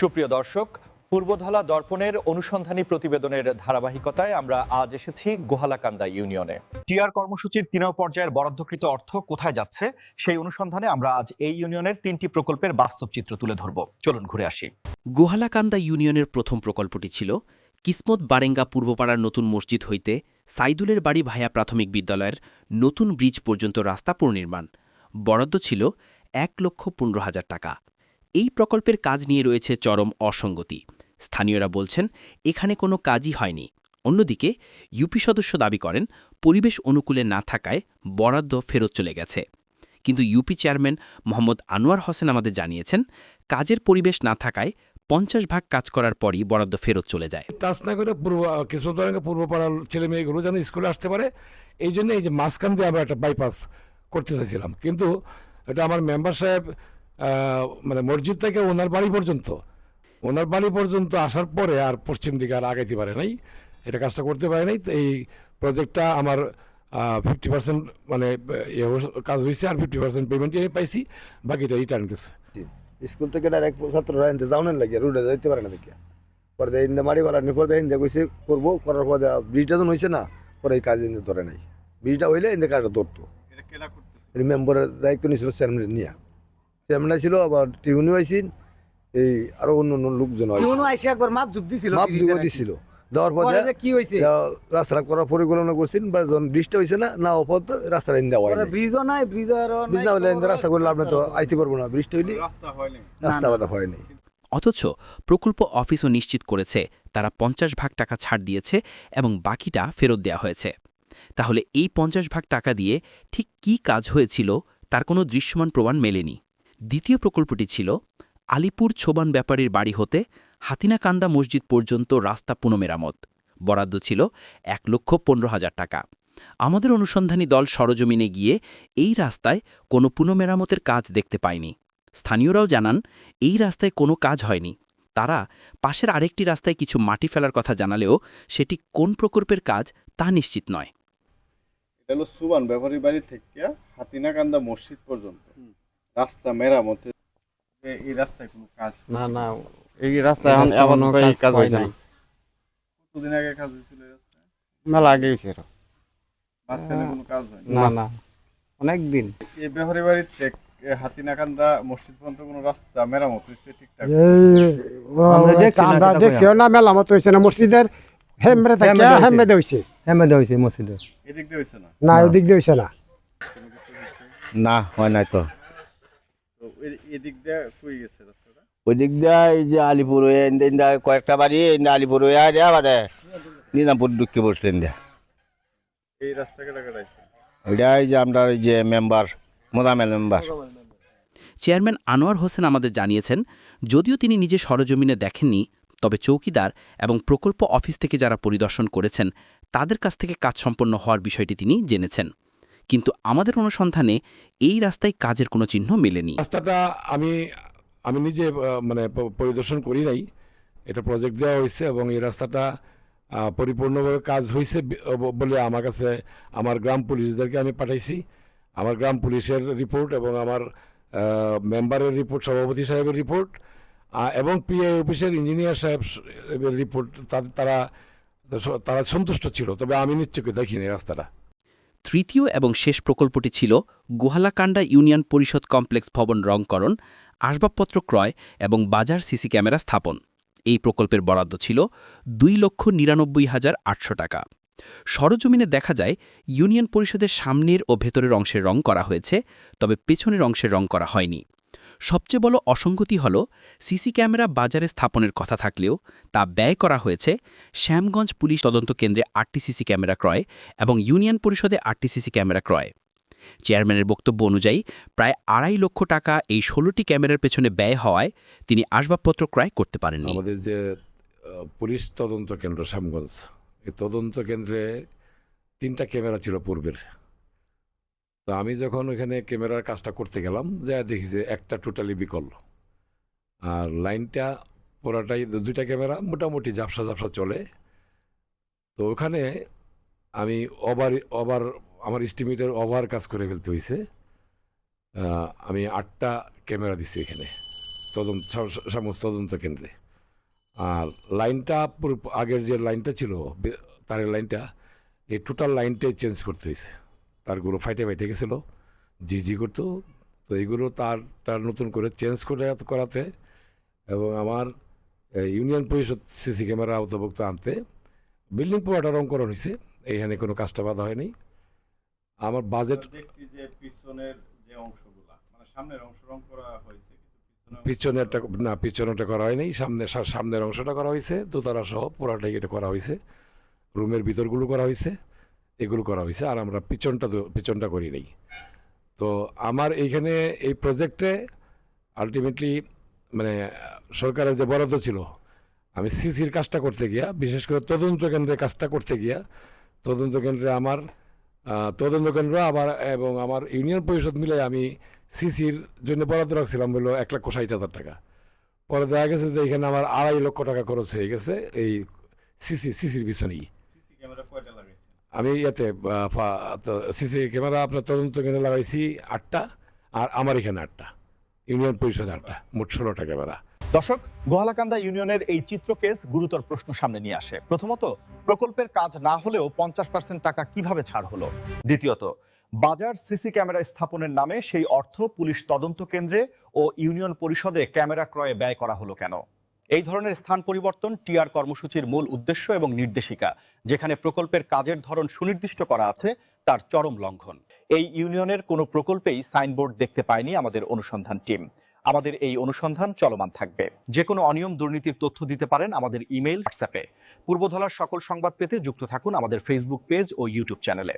সুপ্রিয় দর্শক, পূর্বধলা দর্পণের অনুসন্ধানী প্রতিবেদনের ধারাবাহিকতায় আমরা আজ এসেছি গোহালাকান্দা ইউনিয়নে। টিআর কর্মসূচির তিনও পর্যায়ের বরাদ্দকৃত অর্থ কোথায় যাচ্ছে, সেই অনুসন্ধানে আমরা আজ এই ইউনিয়নের তিনটি প্রকল্পের বাস্তব চিত্র তুলে ধরব। চলুন ঘুরে আসি। গোহালাকান্দা ইউনিয়নের প্রথম প্রকল্পটি ছিল কিসমত বারেঙ্গা পূর্বপাড়ার নতুন মসজিদ হইতে সাইদুলের বাড়ি ভায়া প্রাথমিক বিদ্যালয়ের নতুন ব্রিজ পর্যন্ত রাস্তা পুনর্নির্মাণ। বরাদ্দ ছিল এক লক্ষ পনেরো হাজার টাকা। এই প্রকল্পের কাজ নিয়ে রয়েছে চরম অসঙ্গতি। স্থানীয়রা বলছেন, এখানে কোনো কাজই হয়নি। অন্যদিকে, ইউপি সদস্য দাবি করেন, পরিবেশ অনুকূলে না থাকায় বরাদ্দ ফেরত চলে গেছে। কিন্তু ইউপি চেয়ারম্যান মোহাম্মদ আনোয়ার হোসেন আমাদের জানিয়েছেন, কাজের পরিবেশ না থাকায় পঞ্চাশ ভাগ কাজ করার পরই বরাদ্দ ফেরত চলে যায়। টাচ না করে পূর্ব পূর্ব পাড়ার ছেলে মেয়েগুলো যেন স্কুলে আসতে পারে, এই জন্য এই যে মাঝখান দিয়ে আমরা একটা বাইপাস করতে চাইছিলাম। কিন্তু এটা আমার মেম্বার সাহেব মানে মসজিদ থেকে ওনার বাড়ি পর্যন্ত। ওনার বাড়ি পর্যন্ত আসার পরে আর পশ্চিম দিকে আর আগাইতে পারে নাই। এটা কাজটা করতে পারে নাই। তো এই প্রজেক্টটা আমার ফিফটি পার্সেন্ট মানে ইয়ে হস- কাজ হয়েছে আর ফিফটি পার্সেন্ট পেমেন্ট পাইছি। বাকিটা রিটার্ন গেছে। স্কুল থেকে ডাইরেক্ট ছাত্ররা এনতে যাওয়ার লাগে রুটে যাইতে পারে না দেখে। পরে দেয় ইন্দা মারি বাড়ানি পরে দেয় ইন্দা কইছে করব। করার পরে ব্রিজটা তো হয়েছে না। পরে এই কাজ ইন্দা ধরে নাই। ব্রিজটা হইলে ইন্দা কাজটা ধরতো। মেম্বারের দায়িত্ব নিয়েছিল চেয়ারম্যান নিয়ে। চেয়ারম্যান ছিল আবার টিউনিও আইসিন এই আরও অন্য অন্য লোকজন আইসে একবার মাপ যুগ দিছিল মাপ যুগ দিছিল। দেওয়ার পরে কি হইছে? রাস্তা করার পরিকল্পনা করছেন বা যখন ব্রিজটা হয়েছে না না অপর রাস্তাটা ইন্দা হয় ব্রিজও নাই ব্রিজ না হলে রাস্তা করলে আপনি তো আইতে পারব না ব্রিজটা হইলে রাস্তা বাধা হয়নি অথচ প্রকল্প অফিসও নিশ্চিত করেছে তারা পঞ্চাশ ভাগ টাকা ছাড় দিয়েছে এবং বাকিটা ফেরত দেওয়া হয়েছে। তাহলে এই পঞ্চাশ ভাগ টাকা দিয়ে ঠিক কী কাজ হয়েছিল তার কোনো দৃশ্যমান প্রমাণ মেলেনি। দ্বিতীয় প্রকল্পটি ছিল আলিপুর ছোবান ব্যাপারীর বাড়ি হতে হাতিনাকান্দা মসজিদ পর্যন্ত রাস্তা পুনমেরামত বরাদ্দ ছিল এক লক্ষ পনেরো হাজার টাকা। আমাদের অনুসন্ধানী দল সরজমিনে গিয়ে এই রাস্তায় কোনো পুনমেরামতের কাজ দেখতে পায়নি। স্থানীয়রাও জানান এই রাস্তায় কোনো কাজ হয়নি। তারা পাশের আরেকটি রাস্তায় কিছু মাটি ফেলার কথা জানালেও সেটি কোন প্রকল্পের কাজ তা নিশ্চিত নয়। এটা হলো সুবান ব্যাপারী বাড়ি থেকে হাতিনাকান্দা মসজিদ পর্যন্ত। রাস্তা মেরামতের এই রাস্তায় কোনো কাজ না না এই রাস্তা এখন এমন কাজ হয় নাই। না। কতদিন আগে কাজ হয়েছিল এই রাস্তায়? মেলা আগে হয়েছে এরা। মাঝখানে কোনো কাজ হয়নি? না না অনেক দিন। এই ব্যাপারী বাড়ি থেকে হাতিনাকান্দা মসজিদ পর্যন্ত কোনো রাস্তা মেরামত হয়েছে ঠিকঠাক? আমরা দেখছি না, আমরা দেখছি না মেলা মতো হয়েছে না। মসজিদের হেমরে থাকে হেমরে হইছে। হেমরে হয়েছে। হেমে হয়েছে মসজিদে এদিক দিয়ে হয়েছে না? না ওদিক দিয়ে হয়েছে না। হয়েছে? না হয় নাই তো। এদিক দিয়ে কই গেছে রাস্তাটা? ওই দিক দিয়ে এই যে আলিপুর হয়ে ইন্দা কয়েকটা বাড়ি ইন্দা আলিপুর হয়ে আর বাদে নিজামপুর ঢুকে পড়ছে ইন্দা এই রাস্তা কেটে কেটাইছে? ওইটা এই যে আমরা এই যে member Modammel member. Chairman Anwar Hossain আমাদের জানিয়েছেন যদিও তিনি নিজে সরজমিনে দেখেননি তবে চৌকিদার এবং প্রকল্প অফিস থেকে যারা পরিদর্শন করেছেন তাদের কাছ থেকে কাজ সম্পন্ন হওয়ার বিষয়টি তিনি জেনেছেন। কিন্তু আমাদের অনুসন্ধানে এই রাস্তায় কাজের কোনো চিহ্ন মেলেনি। রাস্তাটা আমি আমি নিজে মানে পরিদর্শন করি নাই। এটা প্রজেক্ট দেওয়া হয়েছে এবং এই রাস্তাটা পরিপূর্ণভাবে কাজ হয়েছে বলে আমার কাছে, আমার গ্রাম পুলিশদেরকে আমি পাঠাইছি। আমার গ্রাম পুলিশের রিপোর্ট এবং আমার মেম্বারের রিপোর্ট সভাপতি সাহেবের রিপোর্ট এবং পিএ অফিসের ইঞ্জিনিয়ার সাহেব রিপোর্ট তারা তারা সন্তুষ্ট ছিল। তবে আমি নিশ্চয়ই দেখিনি রাস্তাটা। তৃতীয় এবং শেষ প্রকল্পটি ছিল গুহালাকান্ডা ইউনিয়ন পরিষদ কমপ্লেক্স ভবন রংকরণ, আসবাবপত্র ক্রয় এবং বাজার সিসি ক্যামেরা স্থাপন। এই প্রকল্পের বরাদ্দ ছিল দুই লক্ষ নিরানব্বই হাজার আটশো টাকা। সরজমিনে দেখা যায়, ইউনিয়ন পরিষদের সামনের ও ভেতরের অংশের রং করা হয়েছে, তবে পেছনের অংশের রং করা হয়নি। সবচেয়ে বড় অসঙ্গতি হল সিসি ক্যামেরা বাজারে স্থাপনের কথা থাকলেও তা ব্যয় করা হয়েছে শ্যামগঞ্জ পুলিশ তদন্ত কেন্দ্রে আটটি সিসি ক্যামেরা ক্রয় এবং ইউনিয়ন পরিষদে আটটি সিসি ক্যামেরা ক্রয়। চেয়ারম্যানের বক্তব্য অনুযায়ী প্রায় আড়াই লক্ষ টাকা এই ষোলোটি ক্যামেরার পেছনে ব্যয় হওয়ায় তিনি আসবাবপত্র ক্রয় করতে পারেননি। আমাদের যে পুলিশ তদন্ত কেন্দ্র শ্যামগঞ্জ, এই তদন্ত কেন্দ্রে তিনটা ক্যামেরা ছিল পূর্বের। তো আমি যখন ওখানে ক্যামেরার কাজটা করতে গেলাম যা দেখি যে একটা টোটালি বিকল আর লাইনটা পুরাটাই দুইটা ক্যামেরা, মোটামুটি ঝাপসা ঝাপসা চলে। তো ওখানে আমি ওভার ওভার আমার এস্টিমেটের ওভার কাজ করে ফেলতে হয়েছে আমি আটটা ক্যামেরা দিচ্ছি এখানে তদন্ত সামস তদন্ত কেন্দ্রে। আর লাইনটা আগের যে লাইনটা ছিল তারের লাইনটা, এই টোটাল লাইনটাই চেঞ্জ করতে হয়েছে তারগুলো ফাইটে ফাইটে গেছিল। জি জি করতো। তো এইগুলো তার তার নতুন করে চেঞ্জ করে করাতে এবং আমার ইউনিয়ন পরিষদ সিসি ক্যামেরা আওতাভুক্ত আনতে বিল্ডিং পুরোটা রং হয়েছে এইখানে কোনো কাজটা বাধা হয়নি। আমার বাজেট দেখছি যে পিছনের যে অংশগুলা মানে সামনের অংশ রং করা হয়েছে পিছনেরটা না পিছনেরটা করা হয়নি। সামনে সামনের অংশটা করা হয়েছে। দোতলা সহ পুরাটাই এটা করা হয়েছে। রুমের ভিতরগুলো করা হয়েছে। এগুলো করা হয়েছে আর আমরা পিছনটা পিছনটা করি নাই। তো আমার এইখানে এই প্রজেক্টে আলটিমেটলি মানে সরকারের যে বরাদ্দ ছিল, আমি সিসির কাজটা করতে গিয়া, বিশেষ করে তদন্ত কেন্দ্রে কাজটা করতে গিয়া, তদন্ত কেন্দ্রে আমার তদন্ত কেন্দ্র আবার এবং আমার ইউনিয়ন পরিষদ মিলে আমি সিসির জন্য বরাদ্দ রাখছিলাম হলো এক লক্ষ ষাট হাজার টাকা। পরে দেখা গেছে যে এখানে আমার আড়াই লক্ষ টাকা খরচ হয়ে গেছে এই সিসি সিসির পিছনেই সিসি ক্যামেরা কয়টা লাগাইছে আমি ইয়াতে সিসি ক্যামেরা আপনার তদন্ত কেন্দ্রে লাগাইছি আটটা, আর আমার এখানে আটটা। ইউনিয়ন পরিষদে আটটা, মোট ষোলোটা ক্যামেরা। দর্শক, গোহালাকান্দা ইউনিয়নের এই চিত্রকেস গুরুতর প্রশ্ন সামনে নিয়ে আসে। প্রথমত, প্রকল্পের কাজ না হলেও পঞ্চাশ পার্সেন্ট টাকা কীভাবে ছাড় হলো? দ্বিতীয়ত, বাজার সিসি ক্যামেরা স্থাপনের নামে সেই অর্থ পুলিশ তদন্ত কেন্দ্রে ও ইউনিয়ন পরিষদে ক্যামেরা ক্রয়ে ব্যয় করা হলো কেন? এই ধরনের স্থান পরিবর্তন টিআর কর্মসূচির মূল উদ্দেশ্য এবং নির্দেশিকা, যেখানে প্রকল্পের কাজের ধরন সুনির্দিষ্ট করা আছে, তার চরম লঙ্ঘন। এই ইউনিয়নের কোনো প্রকল্পেই সাইনবোর্ড দেখতে পায়নি আমাদের অনুসন্ধান টিম। আমাদের এই অনুসন্ধান চলমান থাকবে। যে কোনো অনিয়ম, দুর্নীতির তথ্য দিতে পারেন আমাদের ইমেইল, হোয়াটসঅ্যাপে। পূর্বধলার সকল সংবাদ পেতে যুক্ত থাকুন আমাদের ফেসবুক পেজ ও ইউটিউব চ্যানেলে।